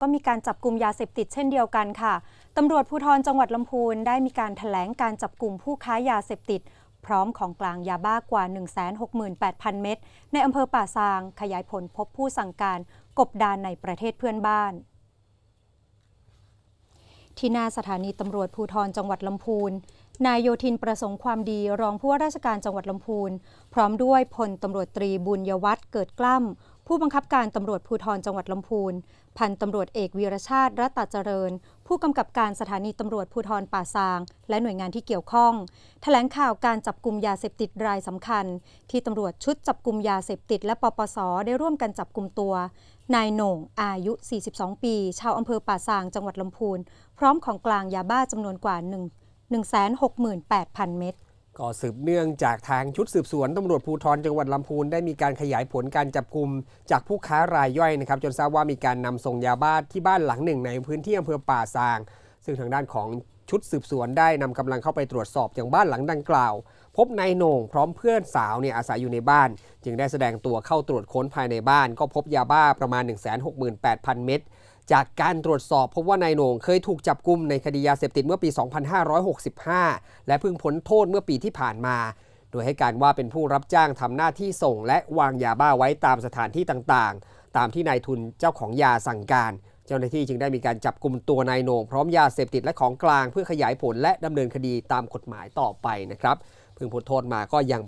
ก็มีการจับกลุ่มยาเสพติดเช่นเดียวกันค่ะตำรวจภูธรจังหวัดลำพูนได้มีการถแถลงการจับกลุ่มผู้ค้ายาเสพติด พร้อมของกลางยาบ้ากว่า 168,000 เม็ดในอำเภอป่าซาง ขยายผลพบผู้สั่งการกบดานในประเทศเพื่อนบ้านที่หน้าสถานีตำรวจภูธรจังหวัดลำพูน นายโยธินประสงค์ความดีรองผู้ว่าราชการจังหวัดลำพูน พร้อมด้วยพลตำรวจตรีบุญยวัฒน์เกิดกล้ำ ผู้บังคับการตำรวจภูธรจังหวัดลำพูน พันตำรวจเอกวีรชาติรัตตเจริญ ผู้กำกับการสถานีตำรวจภูธรป่าซาง และหน่วยงานที่เกี่ยวข้องแถลงข่าวการจับกลุ่มยาเสพติดรายสำคัญ ที่ตำรวจชุดจับกลุ่มยาเสพติดและปปส ได้ร่วมกันจับกลุ่มตัวนายโหน่งอายุ 42 ปี ชาวอำเภอป่าซางจังหวัดลำพูน พร้อมของกลางยาบ้าจำนวนกว่า 1 168,000 เม็ด ก็สืบเนื่องจากทางชุดสืบสวนตำรวจภูธรจังหวัดลำพูนได้มีการขยายผลการจับกลุ่มจากผู้ค้ารายย่อยนะครับ จนทราบว่ามีการนำส่งยาบ้าที่บ้านหลังหนึ่ง ในพื้นที่อำเภอป่าซาง ซึ่งทางด้านของชุดสืบสวนได้นำกำลังเข้าไปตรวจสอบอย่างบ้านหลังดังกล่าว พบนายโหน่งพร้อมเพื่อนสาวเนี่ยอาศัยอยู่ในบ้าน จึงได้แสดงตัวเข้าตรวจค้นภายในบ้าน ก็พบยาบ้าประมาณ 168,000 เม็ด จากการตรวจสอบพบว่านายโหน่งเคยถูกจับกุมในคดียาเสพติดเมื่อปี 2565 และเพิ่งพ้นโทษเมื่อปีที่ผ่านมา โดยให้การว่าเป็นผู้รับจ้างทำหน้าที่ส่งและวางยาบ้าไว้ตามสถานที่ต่างๆ ตามที่นายทุนเจ้าของยาสั่งการ เจ้าหน้าที่จึงได้มีการจับกลุ่มตัวนายโหน่งพร้อมยาเสพติดและของกลางเพื่อขยายผลและดำเนินคดีตามกฎหมายต่อไปนะครับเพิ่งพ้นโทษมาก็ยัง